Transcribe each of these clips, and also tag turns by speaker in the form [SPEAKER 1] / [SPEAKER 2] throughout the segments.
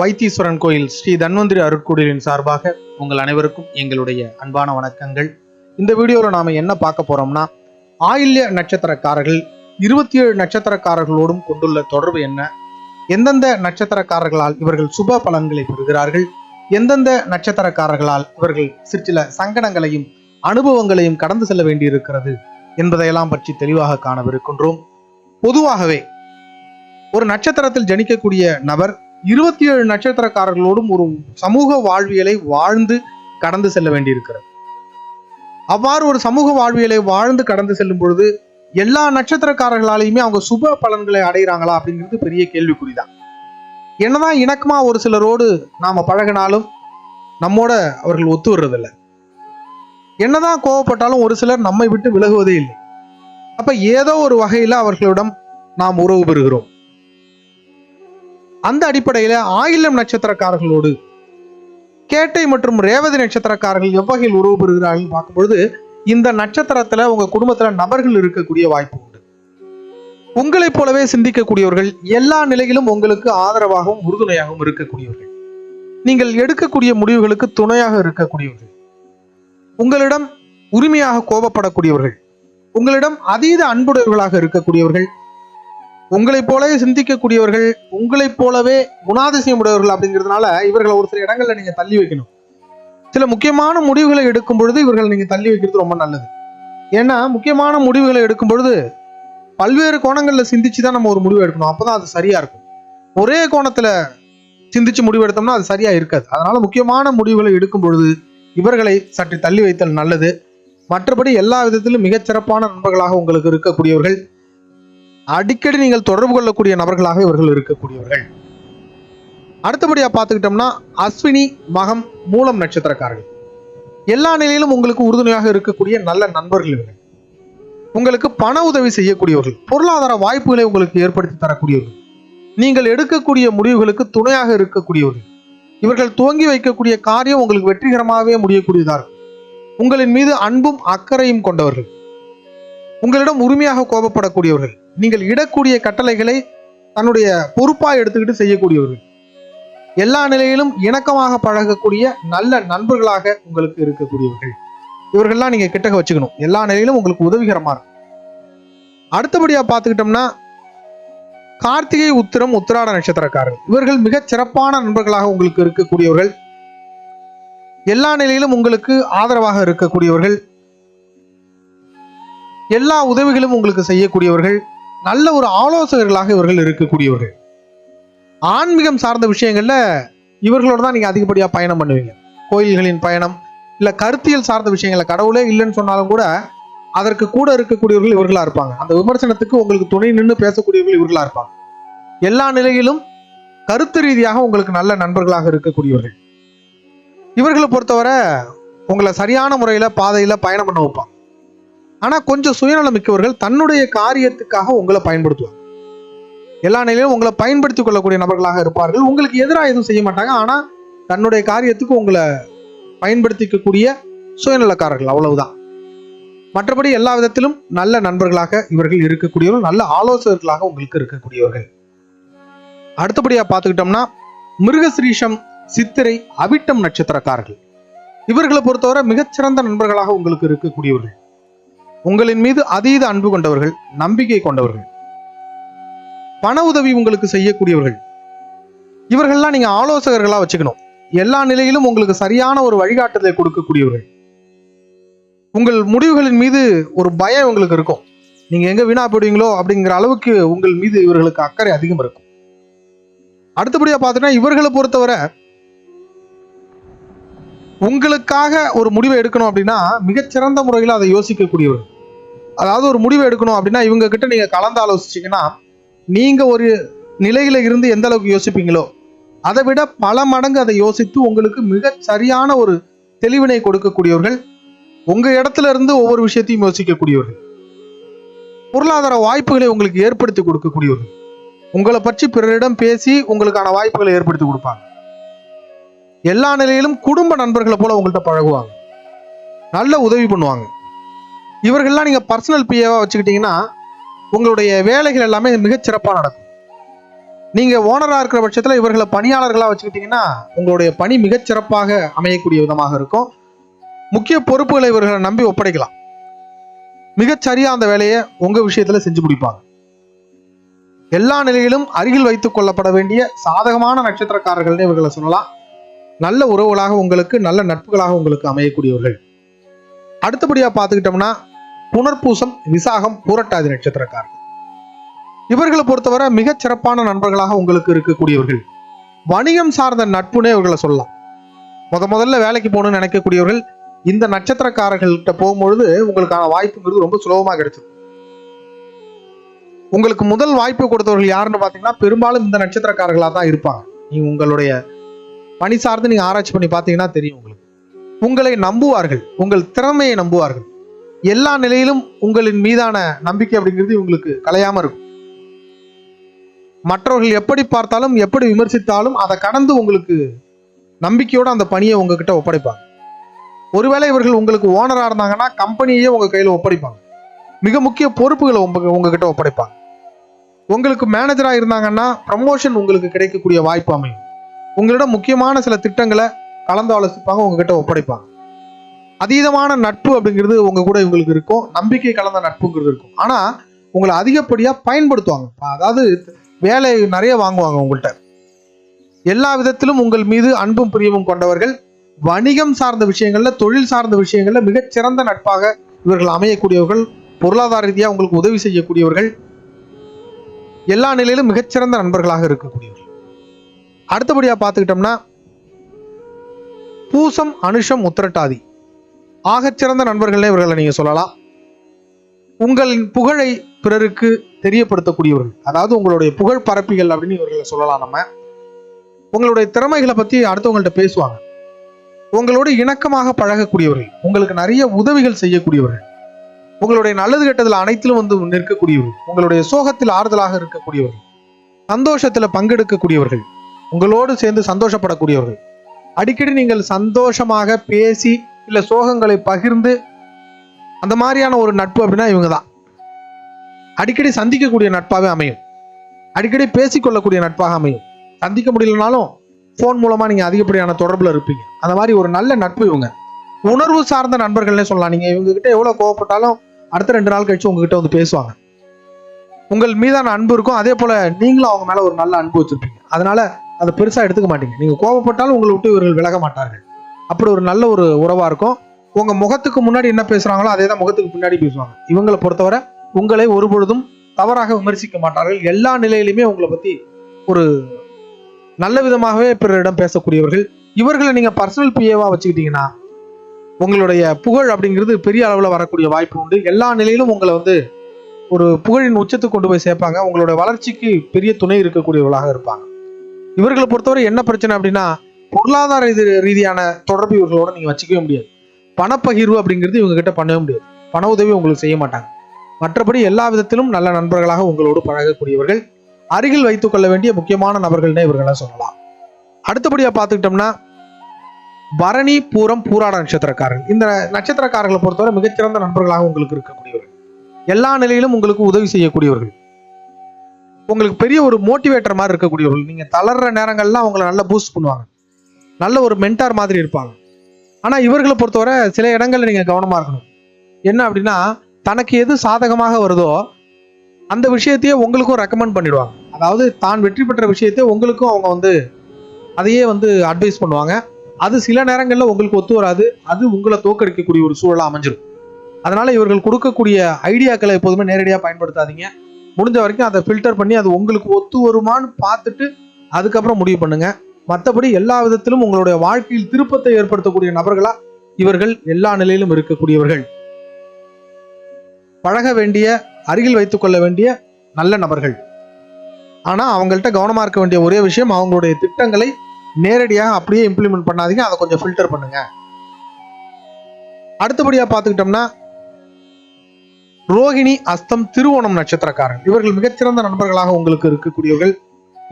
[SPEAKER 1] வைத்தீஸ்வரன் கோயில் ஸ்ரீ தன்வந்திரி அருட்குடிலின் சார்பாக உங்கள் அனைவருக்கும் எங்களுடைய அன்பான வணக்கங்கள். இந்த வீடியோவில் நாம் என்ன பார்க்க போறோம்னா ஆயில்ய நட்சத்திரக்காரர்கள் இருபத்தி ஏழு நட்சத்திரக்காரர்களோடும் கொண்டுள்ள தொடர்பு என்ன? எந்தெந்த நட்சத்திரக்காரர்களால் இவர்கள் சுப பலன்களை பெறுகிறார்கள்? எந்தெந்த நட்சத்திரக்காரர்களால் இவர்கள் சிற்சில சங்கடங்களையும் அனுபவங்களையும் கடந்து செல்ல வேண்டியிருக்கிறது என்பதையெல்லாம் பற்றி தெளிவாக காணவிருக்கின்றோம். பொதுவாகவே ஒரு நட்சத்திரத்தில் ஜனிக்கக்கூடிய நபர் இருபத்தி ஏழு நட்சத்திரக்காரர்களோடும் ஒரு சமூக வாழ்வியலை வாழ்ந்து கடந்து செல்ல வேண்டியிருக்கிறது. அவ்வாறு ஒரு சமூக வாழ்வியலை வாழ்ந்து கடந்து செல்லும் பொழுது எல்லா நட்சத்திரக்காரர்களாலையுமே அவங்க சுப பலன்களை அடைகிறாங்களா அப்படிங்கிறது பெரிய கேள்விக்குறிதான். என்னதான் இணக்கமா ஒரு சிலரோடு நாம பழகினாலும் நம்மோட அவர்கள் ஒத்து வர்றதில்லை. என்னதான் கோவப்பட்டாலும் ஒரு சிலர் நம்மை விட்டு விலகுவதே இல்லை. அப்ப ஏதோ ஒரு வகையில அவர்களிடம் நாம் உறவு பெறுகிறோம். அந்த அடிப்படையில ஆயிலம் நட்சத்திரக்காரர்களோடு கேட்டை மற்றும் ரேவதி நட்சத்திரக்காரர்கள் எவ்வகையில் உறவு பெறுகிறார்கள் பார்க்கும்பொழுது இந்த நட்சத்திரத்துல உங்க குடும்பத்துல நபர்கள் இருக்கக்கூடிய வாய்ப்பு உண்டு. உங்களைப் போலவே சிந்திக்கக்கூடியவர்கள் எல்லா நிலையிலும் உங்களுக்கு ஆதரவாகவும் உறுதுணையாகவும் இருக்கக்கூடியவர்கள். நீங்கள் எடுக்கக்கூடிய முடிவுகளுக்கு துணையாக இருக்கக்கூடியவர்கள். உங்களிடம் உரிமையாக கோபப்படக்கூடியவர்கள். உங்களிடம் அதீத அன்புடையவர்களாக இருக்கக்கூடியவர்கள். உங்களைப் போலவே சிந்திக்கக்கூடியவர்கள் உங்களைப் போலவே குணாதிசயம் உடையவர்கள் அப்படிங்கிறதுனால இவர்களை ஒரு சில இடங்கள்ல நீங்க தள்ளி வைக்கணும். சில முக்கியமான முடிவுகளை எடுக்கும் பொழுது இவர்களை நீங்க தள்ளி வைக்கிறது ரொம்ப நல்லது. ஏன்னா முக்கியமான முடிவுகளை எடுக்கும் பொழுது பல்வேறு கோணங்களில் சிந்திச்சு தான் நம்ம ஒரு முடிவு எடுக்கணும். அப்போதான் அது சரியா இருக்கும். ஒரே கோணத்துல சிந்திச்சு முடிவு எடுத்தோம்னா அது சரியா இருக்காது. அதனால முக்கியமான முடிவுகளை எடுக்கும் பொழுது இவர்களை சற்று தள்ளி வைத்தல் நல்லது. மற்றபடி எல்லா விதத்திலும் மிகச் சிறப்பான நண்பர்களாக உங்களுக்கு இருக்கக்கூடியவர்கள் அடிக்கடி நீங்கள் தொடர்பு கொள்ளக்கூடிய நபர்களாக இவர்கள் இருக்கக்கூடியவர்கள். அடுத்தபடியா பார்த்துக்கிட்டோம்னா அஸ்வினி மகம் மூலம் நட்சத்திரக்காரர்கள். எல்லா நிலையிலும் உங்களுக்கு உறுதுணையாக இருக்கக்கூடிய நல்ல நண்பர்கள் இவர்கள். உங்களுக்கு பண உதவி செய்யக்கூடியவர்கள் பொருளாதார வாய்ப்புகளை உங்களுக்கு ஏற்படுத்தி தரக்கூடியவர்கள். நீங்கள் எடுக்கக்கூடிய முடிவுகளுக்கு துணையாக இருக்கக்கூடியவர்கள். இவர்கள் துவங்கி வைக்கக்கூடிய காரியம் உங்களுக்கு வெற்றிகரமாகவே முடியக்கூடியதாக இருக்கும். உங்களின் மீது அன்பும் அக்கறையும் கொண்டவர்கள். உங்களிடம் உரிமையாக கோபப்படக்கூடியவர்கள். நீங்கள் இடக்கூடிய கட்டளைகளை தன்னுடைய பொறுப்பாக எடுத்துக்கிட்டு செய்யக்கூடியவர்கள். எல்லா நிலையிலும் இணக்கமாக பழகக்கூடிய நல்ல நண்பர்களாக உங்களுக்கு இருக்கக்கூடியவர்கள். இவர்கள்லாம் நீங்கள் கிட்டக்க வச்சுக்கணும். எல்லா நிலையிலும் உங்களுக்கு உதவிகரமாக இருக்கும். அடுத்தபடியாக பார்த்துக்கிட்டோம்னா கார்த்திகை உத்திரம் உத்திராட நட்சத்திரக்காரர்கள். இவர்கள் மிகச் சிறப்பான நண்பர்களாக உங்களுக்கு இருக்கக்கூடியவர்கள். எல்லா நிலையிலும் உங்களுக்கு ஆதரவாக இருக்கக்கூடியவர்கள். எல்லா உதவிகளும் உங்களுக்கு செய்யக்கூடியவர்கள். நல்ல ஒரு ஆலோசகர்களாக இவர்கள் இருக்கக்கூடியவர்கள். ஆன்மீகம் சார்ந்த விஷயங்களில் இவர்களோட தான் நீங்கள் அதிகப்படியாக பயணம் பண்ணுவீங்க. கோயில்களின் பயணம் இல்லை கருத்தியல் சார்ந்த விஷயங்களை கடவுளே இல்லைன்னு சொன்னாலும் கூட அதற்கு கூட இருக்கக்கூடியவர்கள் இவர்களாக இருப்பாங்க. அந்த விமர்சனத்துக்கு உங்களுக்கு துணை நின்று பேசக்கூடியவர்கள் இவர்களாக இருப்பாங்க. எல்லா நிலையிலும் கருத்து ரீதியாக உங்களுக்கு நல்ல நண்பர்களாக இருக்கக்கூடியவர்கள். இவர்களை பொறுத்தவரை உங்களை சரியான முறையில் பாதையில் பயணம் பண்ண வைப்பாங்க. ஆனால் கொஞ்சம் சுயநலம் மிக்கவர்கள் தன்னுடைய காரியத்துக்காக உங்களை பயன்படுத்துவாங்க. எல்லா நிலையிலும் உங்களை பயன்படுத்திக் கொள்ளக்கூடிய நபர்களாக இருப்பார்கள். உங்களுக்கு எதிராக எதுவும் செய்ய மாட்டாங்க. ஆனால் தன்னுடைய காரியத்துக்கு உங்களை பயன்படுத்திக்கக்கூடிய சுயநலக்காரர்கள் அவ்வளவுதான். மற்றபடி எல்லா விதத்திலும் நல்ல நண்பர்களாக இவர்கள் இருக்கக்கூடியவர்கள் நல்ல ஆலோசகர்களாக உங்களுக்கு இருக்கக்கூடியவர்கள். அடுத்தபடியாக பார்த்துக்கிட்டோம்னா மிருகஸ்ரீஷம் சித்திரை அவிட்டம் நட்சத்திரக்காரர்கள். இவர்களை பொறுத்தவரை மிகச்சிறந்த நண்பர்களாக உங்களுக்கு இருக்கக்கூடியவர்கள். உங்களின் மீது அதீத அன்பு கொண்டவர்கள் நம்பிக்கை கொண்டவர்கள். பண உதவி உங்களுக்கு செய்யக்கூடியவர்கள். இவர்கள்லாம் நீங்க ஆலோசகர்களா வச்சுக்கணும். எல்லா நிலையிலும் உங்களுக்கு சரியான ஒரு வழிகாட்டுதலை கொடுக்கக்கூடியவர்கள். உங்கள் முடிவுகளின் மீது ஒரு பயம் உங்களுக்கு இருக்கும். நீங்க எங்க வீணா போடுவீங்களோ அப்படிங்கிற அளவுக்கு உங்கள் மீது இவர்களுக்கு அக்கறை அதிகம் இருக்கும். அடுத்தபடியா பார்த்துட்டா இவர்களை பொறுத்தவரை உங்களுக்காக ஒரு முடிவை எடுக்கணும் அப்படின்னா மிகச்சிறந்த முறையில் அதை யோசிக்கக்கூடியவர். அதாவது ஒரு முடிவு எடுக்கணும் அப்படின்னா இவங்க கிட்ட நீங்கள் கலந்து ஆலோசிச்சிங்கன்னா நீங்கள் ஒரு நிலையில இருந்து எந்த அளவுக்கு யோசிப்பீங்களோ அதை விட பல மடங்கு அதை யோசித்து உங்களுக்கு மிக சரியான ஒரு தெளிவினை கொடுக்கக்கூடியவர்கள் உங்கள் இடத்துல இருந்து ஒவ்வொரு விஷயத்தையும் யோசிக்கக்கூடியவர்கள். பொருளாதார வாய்ப்புகளை உங்களுக்கு ஏற்படுத்தி கொடுக்கக்கூடியவர்கள். உங்களை பற்றி பிறரிடம் பேசி உங்களுக்கான வாய்ப்புகளை ஏற்படுத்தி கொடுப்பாங்க. எல்லா நிலையிலும் குடும்ப நண்பர்களை போல உங்கள்கிட்ட பழகுவாங்க. நல்ல உதவி பண்ணுவாங்க. இவர்கள்லாம் நீங்கள் பர்சனல் பிஏவாக வச்சுக்கிட்டீங்கன்னா உங்களுடைய வேலைகள் எல்லாமே மிகச்சிறப்பாக நடக்கும். நீங்கள் ஓனராக இருக்கிற பட்சத்தில் இவர்களை பணியாளர்களாக வச்சுக்கிட்டிங்கன்னா உங்களுடைய பணி மிகச்சிறப்பாக அமையக்கூடிய விதமாக இருக்கும். முக்கிய பொறுப்புகளை இவர்களை நம்பி ஒப்படைக்கலாம். மிகச்சரியா அந்த வேலையை உங்கள் விஷயத்தில் செஞ்சு முடிப்பாங்க. எல்லா நிலையிலும் அருகில் வைத்துக் கொள்ளப்பட வேண்டிய சாதகமான நட்சத்திரக்காரர்கள்னு இவர்களை சொல்லலாம். நல்ல உறவுகளாக உங்களுக்கு நல்ல நட்புகளாக உங்களுக்கு அமையக்கூடியவர்கள். அடுத்தபடியா பார்த்துக்கிட்டோம்னா புனர்பூசம் விசாகம் பூரட்டாதி நட்சத்திரக்காரர்கள். இவர்களை பொறுத்தவரை மிகச் சிறப்பான நண்பர்களாக உங்களுக்கு இருக்கக்கூடியவர்கள். வணிகம் சார்ந்த நட்புனே இவர்களை சொல்லலாம். முத முதல்ல வேலைக்கு போகணும்னு நினைக்கக்கூடியவர்கள் இந்த நட்சத்திரக்காரர்கள்ட்ட போகும்பொழுது உங்களுக்கான வாய்ப்புங்கிறது ரொம்ப சுலபமாக கிடைச்சது உங்களுக்கு முதல் வாய்ப்பு கொடுத்தவர்கள் யாருன்னு பார்த்தீங்கன்னா பெரும்பாலும் இந்த நட்சத்திரக்காரர்களாக தான் இருப்பாங்க. நீ உங்களுடைய பணி சார்ந்து நீங்க ஆராய்ச்சி பண்ணி பார்த்தீங்கன்னா தெரியும் உங்களுக்கு. உங்களை நம்புவார்கள். உங்கள் திறமையை நம்புவார்கள். எல்லா நிலையிலும் உங்களின் மீதான நம்பிக்கை அப்படிங்கிறது உங்களுக்கு கலையாம இருக்கும். மற்றவர்கள் எப்படி பார்த்தாலும் எப்படி விமர்சித்தாலும் அதை கடந்து உங்களுக்கு நம்பிக்கையோட அந்த பணியை உங்ககிட்ட ஒப்படைப்பாங்க. ஒருவேளை இவர்கள் உங்களுக்கு ஓனரா இருந்தாங்கன்னா கம்பெனியே உங்க கையில ஒப்படைப்பாங்க. மிக முக்கிய பொறுப்புகளை உங்க உங்ககிட்ட ஒப்படைப்பாங்க. உங்களுக்கு மேனேஜரா இருந்தாங்கன்னா ப்ரமோஷன் உங்களுக்கு கிடைக்கக்கூடிய வாய்ப்பு அமையும். உங்களிடம் முக்கியமான சில திட்டங்களை கலந்து ஆலோசிப்பாங்க உங்ககிட்ட ஒப்படைப்பாங்க. அதீதமான நட்பு அப்படிங்கிறது உங்க கூட இவங்களுக்கு இருக்கும். நம்பிக்கை கலந்த நட்புங்கிறது இருக்கும். ஆனா உங்களை அதிகப்படியா பயன்படுத்துவாங்க. அதாவது வேலை நிறைய வாங்குவாங்க உங்கள்கிட்ட எல்லா விதத்திலும் உங்கள் மீது அன்பும் பிரியமும் கொண்டவர்கள் வணிகம் சார்ந்த விஷயங்கள்ல தொழில் சார்ந்த விஷயங்கள்ல மிகச்சிறந்த நட்பாக இவர்கள் அமையக்கூடியவர்கள் பொருளாதார ரீதியாக உங்களுக்கு உதவி செய்யக்கூடியவர்கள் எல்லா நிலையிலும் மிகச்சிறந்த நண்பர்களாக இருக்கக்கூடியவர்கள். அடுத்தபடியாக பார்த்துக்கிட்டோம்னா பூசம் அனுஷம் உத்திரட்டாதி. ஆகச்சிறந்த நண்பர்களே இவர்களை நீங்க சொல்லலாம். உங்களின் புகழை பிறருக்கு தெரியப்படுத்தக்கூடியவர்கள் அதாவது உங்களுடைய புகழ் பரப்பிகள் அப்படின்னு இவர்களை சொல்லலாம் நம்ம. உங்களுடைய திறமைகளை பற்றி அடுத்தவங்கள்ட்ட பேசுவாங்க. உங்களோடு இணக்கமாக பழகக்கூடியவர்கள் உங்களுக்கு நிறைய உதவிகள் செய்யக்கூடியவர்கள் உங்களுடைய நல்லது கெட்டதில் அனைத்திலும் வந்து நிற்கக்கூடியவர்கள் உங்களுடைய சோகத்தில் ஆறுதலாக இருக்கக்கூடியவர்கள் சந்தோஷத்தில் பங்கெடுக்கக்கூடியவர்கள் உங்களோடு சேர்ந்து சந்தோஷப்படக்கூடியவர்கள். அடிக்கடி நீங்கள் சந்தோஷமாக பேசி இல்ல சோகங்களை பகிர்ந்து அந்த மாதிரியான ஒரு நட்பு அப்படின்னா இவங்க தான் அடிக்கடி சந்திக்கக்கூடிய நட்பாகவே அமையும். அடிக்கடி பேசிக்கொள்ளக்கூடிய நட்பாக அமையும். சந்திக்க முடியலனாலும் ஃபோன் மூலமா நீங்க அதிகப்படியான தொடர்புல இருப்பீங்க. அந்த மாதிரி ஒரு நல்ல நட்பு இவங்க. உணர்வு சார்ந்த நண்பர்கள்னே சொல்லலாம். நீங்க இவங்க கிட்ட எவ்வளவு கோவப்பட்டாலும் அடுத்த ரெண்டு நாள் கழிச்சு உங்ககிட்ட வந்து பேசுவாங்க. உங்கள் மீதான அன்பு இருக்கும். அதே போல நீங்களும் அவங்க மேல ஒரு நல்ல அன்பு வச்சிருப்பீங்க. அதனால அதை பெருசாக எடுத்துக்க மாட்டீங்க. நீங்கள் கோவப்பட்டாலும் உங்களை விட்டு இவர்கள் விலக மாட்டார்கள். அப்படி ஒரு நல்ல ஒரு உறவாக இருக்கும். உங்கள் முகத்துக்கு முன்னாடி என்ன பேசுகிறாங்களோ அதே தான் முகத்துக்கு பின்னாடி பேசுவாங்க. இவங்களை பொறுத்தவரை உங்களை ஒரு பொழுதும் தவறாக விமர்சிக்க மாட்டார்கள். எல்லா நிலையிலுமே உங்களை பற்றி ஒரு நல்ல விதமாகவே பிறரிடம் பேசக்கூடியவர்கள். இவர்களை நீங்கள் பர்சனல் பிஏவாக வச்சுக்கிட்டீங்கன்னா உங்களுடைய புகழ் அப்படிங்கிறது பெரிய அளவில் வரக்கூடிய வாய்ப்பு உண்டு. எல்லா நிலையிலும் உங்களை வந்து ஒரு புகழின் உச்சத்துக்கு கொண்டு போய் சேர்ப்பாங்க. உங்களோட வளர்ச்சிக்கு பெரிய துணை இருக்கக்கூடியவர்களாக இருப்பாங்க. இவர்களை பொறுத்தவரை என்ன பிரச்சனை அப்படின்னா பொருளாதார ரீதியான தொடர்பு இவர்களோட நீங்கள் வச்சுக்கவே முடியாது. பணப்பகிர்வு அப்படிங்கிறது இவங்க கிட்ட பண்ணவே முடியாது. பண உதவி உங்களுக்கு செய்ய மாட்டாங்க. மற்றபடி எல்லா விதத்திலும் நல்ல நண்பர்களாக உங்களோடு பழகக்கூடியவர்கள் அருகில் வைத்துக் கொள்ள வேண்டிய முக்கியமான நபர்கள்னே இவர்களை சொல்லலாம். அடுத்தபடியா பார்த்துக்கிட்டோம்னா பரணி பூரம் பூராட நட்சத்திரக்காரர்கள். இந்த நட்சத்திரக்காரர்களை பொறுத்தவரை மிகச்சிறந்த நண்பர்களாக உங்களுக்கு இருக்கக்கூடியவர்கள். எல்லா நிலையிலும் உங்களுக்கு உதவி செய்யக்கூடியவர்கள். உங்களுக்கு பெரிய ஒரு மோட்டிவேட்டர் மாதிரி இருக்கக்கூடியவர்கள் நீங்கள் தளர்ற நேரங்கள்லாம் அவங்களை நல்லா பூஸ்ட் பண்ணுவாங்க. நல்ல ஒரு மென்டார் மாதிரி இருப்பாங்க. ஆனால் இவர்களை பொறுத்தவரை சில இடங்களில் நீங்கள் கவனமாக இருக்கணும். என்ன அப்படின்னா தனக்கு எது சாதகமாக வருதோ அந்த விஷயத்தையே உங்களுக்கும் ரெக்கமெண்ட் பண்ணிடுவாங்க. அதாவது தான் வெற்றி பெற்ற விஷயத்தை உங்களுக்கும் அவங்க வந்து அதையே வந்து அட்வைஸ் பண்ணுவாங்க. அது சில நேரங்களில் உங்களுக்கு ஒத்து வராது. அது உங்களை தோக்கடிக்கக்கூடிய ஒரு சூழலாக அமைஞ்சிடும் அதனால் இவர்கள் கொடுக்கக்கூடிய ஐடியாக்களை எப்போதுமே நேரடியாக பயன்படுத்தாதீங்க. முடிஞ்ச வரைக்கும் அதை ஃபில்டர் பண்ணி அது உங்களுக்கு ஒத்து வருமான்னு பார்த்துட்டு அதுக்கப்புறம் முடிவு பண்ணுங்க. மற்றபடி எல்லா விதத்திலும் உங்களுடைய வாழ்க்கையில் திருப்பத்தை ஏற்படுத்தக்கூடிய நபர்களா இவர்கள் எல்லா நிலையிலும் இருக்கக்கூடியவர்கள். பழக வேண்டிய அருகில் வைத்துக் கொள்ள வேண்டிய நல்ல நபர்கள். ஆனால் அவங்கள்ட்ட கவனமா இருக்க வேண்டிய ஒரே விஷயம் அவங்களுடைய திட்டங்களை நேரடியாக அப்படியே இம்ப்ளிமெண்ட் பண்ணாதீங்க அதை கொஞ்சம் ஃபில்டர் பண்ணுங்க. அடுத்தபடியாக பார்த்துக்கிட்டோம்னா ரோகிணி அஸ்தம் திருவோணம் நட்சத்திரக்காரர்கள். இவர்கள் மிகச்சிறந்த நண்பர்களாக உங்களுக்கு இருக்கக்கூடியவர்கள்.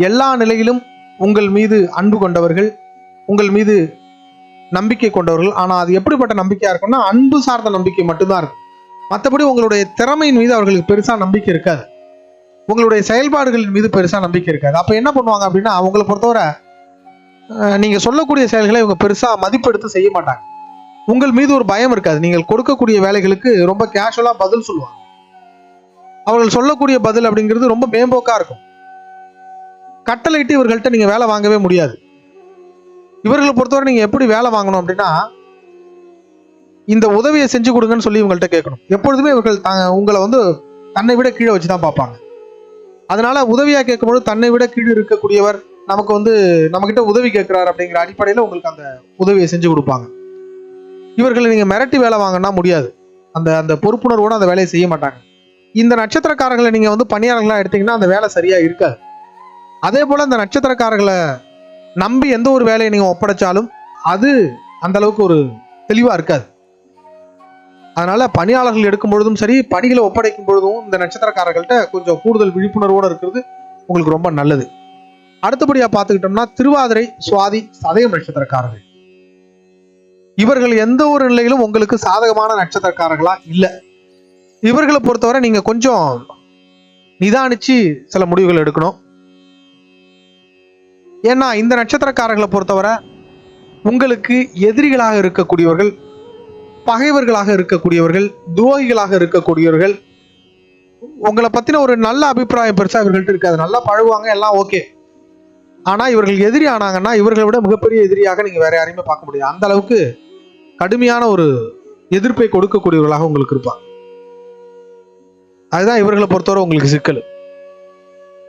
[SPEAKER 1] எல்லா நிலையிலும் உங்கள் மீது அன்பு கொண்டவர்கள் உங்கள் மீது நம்பிக்கை கொண்டவர்கள். ஆனால் அது எப்படிப்பட்ட நம்பிக்கையாக இருக்கும்னா அன்பு சார்ந்த நம்பிக்கை மட்டும்தான் இருக்கும். மற்றபடி உங்களுடைய திறமையின் மீது அவர்களுக்கு பெருசாக நம்பிக்கை இருக்காது. உங்களுடைய செயல்பாடுகளின் மீது பெருசாக நம்பிக்கை இருக்காது. அப்போ என்ன பண்ணுவாங்க அப்படின்னா அவங்களை பொறுத்தவரை நீங்கள் சொல்லக்கூடிய செயல்களை இவங்க பெருசாக மதிப்பெடுத்து செய்ய மாட்டாங்க. உங்கள் மீது ஒரு பயம் இருக்காது. நீங்கள் கொடுக்கக்கூடிய வேலைகளுக்கு ரொம்ப கேஷுவலா பதில் சொல்லுவாங்க. அவர்கள் சொல்லக்கூடிய பதில் அப்படிங்கிறது ரொம்ப மேம்போக்கா இருக்கும். கட்டளையிட்டு இவர்கள்ட்ட நீங்க வேலை வாங்கவே முடியாது. இவர்களை பொறுத்தவரை நீங்க எப்படி வேலை வாங்கணும் அப்படின்னா இந்த உதவியை செஞ்சு கொடுங்கன்னு சொல்லி இவங்கள்ட்ட கேட்கணும். எப்பொழுதுமே இவர்கள் தாங்க உங்களை வந்து தன்னை விட கீழே வச்சு தான் பார்ப்பாங்க. அதனால உதவியா கேட்கும்போது தன்னை விட கீழே இருக்கக்கூடியவர் நமக்கு வந்து நம்மக்கிட்ட உதவி கேட்குறாரு அப்படிங்கிற அடிப்படையில் உங்களுக்கு அந்த உதவியை செஞ்சு கொடுப்பாங்க. இவர்களை நீங்க மிரட்டி வேலை வாங்கினா முடியாது. அந்த அந்த பொறுப்புணர்வோட அந்த வேலையை செய்ய மாட்டாங்க. இந்த நட்சத்திரக்காரர்களை நீங்க வந்து பணியாளர்களாக எடுத்தீங்கன்னா அந்த வேலை சரியா இருக்காது. அதே போல இந்த நட்சத்திரக்காரர்களை நம்பி எந்த ஒரு வேலையை நீங்கள் ஒப்படைச்சாலும் அது அந்த அளவுக்கு ஒரு தெளிவா இருக்காது. அதனால பணியாளர்கள் எடுக்கும் பொழுதும் சரி பணிகளை ஒப்படைக்கும் பொழுதும் இந்த நட்சத்திரக்காரர்கள்ட்ட கொஞ்சம் கூடுதல் விழிப்புணர்வோட இருக்கிறது உங்களுக்கு ரொம்ப நல்லது. அடுத்தபடியாக பார்த்துக்கிட்டோம்னா திருவாதிரை சுவாதி சதயம் நட்சத்திரக்காரர்கள். இவர்கள் எந்த ஒரு நிலையிலும் உங்களுக்கு சாதகமான நட்சத்திரக்காரர்களா? இல்லை. இவர்களை பொறுத்தவரை நீங்க கொஞ்சம் நிதானிச்சு சில முடிவுகள் எடுக்கணும். ஏன்னா இந்த நட்சத்திரக்காரர்களை பொறுத்தவரை உங்களுக்கு எதிரிகளாக இருக்கக்கூடியவர்கள் பகைவர்களாக இருக்கக்கூடியவர்கள் துரோகிகளாக இருக்கக்கூடியவர்கள் உங்களை பத்தின ஒரு நல்ல அபிப்பிராயம் பெருசா இவர்கள்ட்ட இருக்காது நல்லா பழகுவாங்க எல்லாம் ஓகே. ஆனால் இவர்கள் எதிரி ஆனாங்கன்னா இவர்களை விட மிகப்பெரிய எதிரியாக நீங்கள் வேற யாரையுமே பார்க்க முடியாது. அந்த அளவுக்கு கடுமையான ஒரு எதிர்ப்பை கொடுக்கக்கூடியவர்களாக உங்களுக்கு இருப்பாங்க. அதுதான் இவர்களை பொறுத்தவரை உங்களுக்கு சிக்கல்.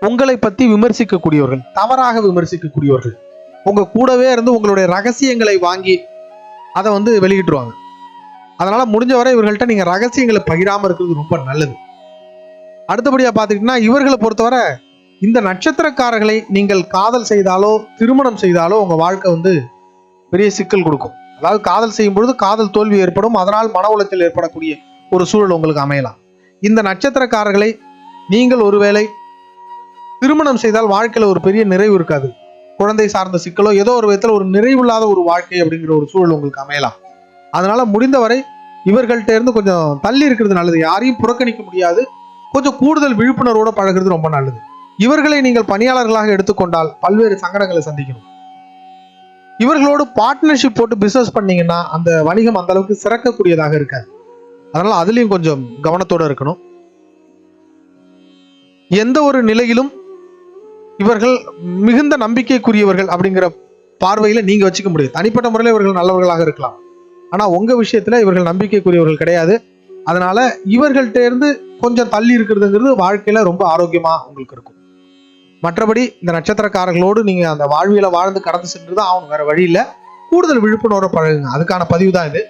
[SPEAKER 1] உங்களை பற்றி விமர்சிக்கக்கூடியவர்கள் தவறாக விமர்சிக்கக்கூடியவர்கள் உங்கள் கூடவே இருந்து உங்களுடைய ரகசியங்களை வாங்கி அதை வந்து வெளியிட்டுருவாங்க. அதனால் முடிஞ்ச வரை இவர்கள்ட்ட நீங்கள் ரகசியங்களை பகிராமல் இருக்கிறது ரொம்ப நல்லது. அடுத்தபடியாக பார்த்துக்கிட்டிங்கன்னா இவர்களை பொறுத்தவரை இந்த நட்சத்திரக்காரர்களை நீங்கள் காதல் செய்தாலோ திருமணம் செய்தாலோ உங்கள் வாழ்க்கை வந்து பெரிய சிக்கல் கொடுக்கும். அதாவது காதல் செய்யும் பொழுது காதல் தோல்வி ஏற்படும் அதனால் மன உலத்தில் ஏற்படக்கூடிய ஒரு சூழல் உங்களுக்கு அமையலாம். இந்த நட்சத்திரக்காரர்களை நீங்கள் ஒருவேளை திருமணம் செய்தால் வாழ்க்கையில ஒரு பெரிய நிறைவு இருக்காது. குழந்தை சார்ந்த சிக்கலோ ஏதோ ஒரு விதத்தில் ஒரு நிறைவில்லாத ஒரு வாழ்க்கை அப்படிங்கிற ஒரு சூழல் உங்களுக்கு அமையலாம். அதனால முடிந்தவரை இவர்கள்ட்ட இருந்து கொஞ்சம் தள்ளி இருக்கிறது நல்லது. யாரையும் புறக்கணிக்க முடியாது. கொஞ்சம் கூடுதல் விழிப்புணர்வோட பழகுறது ரொம்ப நல்லது. இவர்களை நீங்கள் பணியாளர்களாக எடுத்துக்கொண்டால் பல்வேறு சங்கடங்களை சந்திக்கணும் இவர்களோடு பார்ட்னர்ஷிப் போட்டு பிசினஸ் பண்ணீங்கன்னா அந்த வணிகம் அந்த அளவுக்கு சிறக்கக்கூடியதாக இருக்காது. அதனால அதுலயும் கொஞ்சம் கவனத்தோட இருக்கணும். எந்த ஒரு நிலையிலும் இவர்கள் மிகுந்த நம்பிக்கைக்குரியவர்கள் அப்படிங்கிற பார்வையில நீங்க வச்சுக்க முடியும் தனிப்பட்ட முறையில் இவர்கள் நல்லவர்களாக இருக்கலாம். ஆனா உங்க விஷயத்துல இவர்கள் நம்பிக்கைக்குரியவர்கள் கிடையாது. அதனால இவர்கள்ட்ட இருந்து கொஞ்சம் தள்ளி இருக்கிறதுங்கிறது வாழ்க்கையில ரொம்ப ஆரோக்கியமா உங்களுக்கு இருக்கும். மற்றபடி இந்த நட்சத்திரக்காரர்களோடு நீங்கள் அந்த வாழ்வியல வாழ்ந்து கடந்து சென்று தான் ஆகணும் வேறு வழியில் கூடுதல் விழிப்புணர்வு பழகுங்க. அதுக்கான பதிவு தான் இது.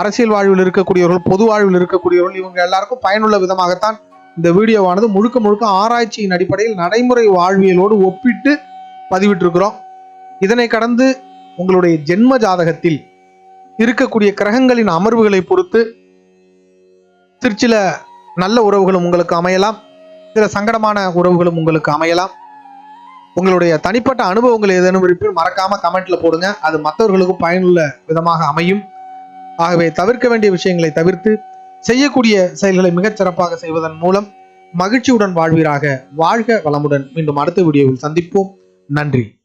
[SPEAKER 1] அரசியல் வாழ்வில் இருக்கக்கூடியவர்கள் பொது வாழ்வில் இருக்கக்கூடியவர்கள் இவங்க எல்லாருக்கும் பயனுள்ள விதமாகத்தான் இந்த வீடியோவானது முழுக்க முழுக்க ஆராய்ச்சியின் அடிப்படையில் நடைமுறை வாழ்வியலோடு ஒப்பிட்டு பதிவிட்டிருக்கிறோம். இதனை கடந்து உங்களுடைய ஜென்ம ஜாதகத்தில் இருக்கக்கூடிய கிரகங்களின் அமர்வுகளை பொறுத்து சிற்சில நல்ல உறவுகளும் உங்களுக்கு அமையலாம். சில சங்கடமான உறவுகளும் உங்களுக்கு அமையலாம். உங்களுடைய தனிப்பட்ட அனுபவங்கள் ஏதேனும் இருப்பின் மறக்காம கமெண்ட்ல போடுங்க. அது மற்றவர்களுக்கும் பயனுள்ள விதமாக அமையும். ஆகவே தவிர்க்க வேண்டிய விஷயங்களை தவிர்த்து செய்யக்கூடிய செயல்களை மிகச் சிறப்பாக செய்வதன் மூலம் மகிழ்ச்சியுடன் வாழ்வீராக. வாழ்க வளமுடன். மீண்டும் அடுத்த வீடியோவில் சந்திப்போம். நன்றி.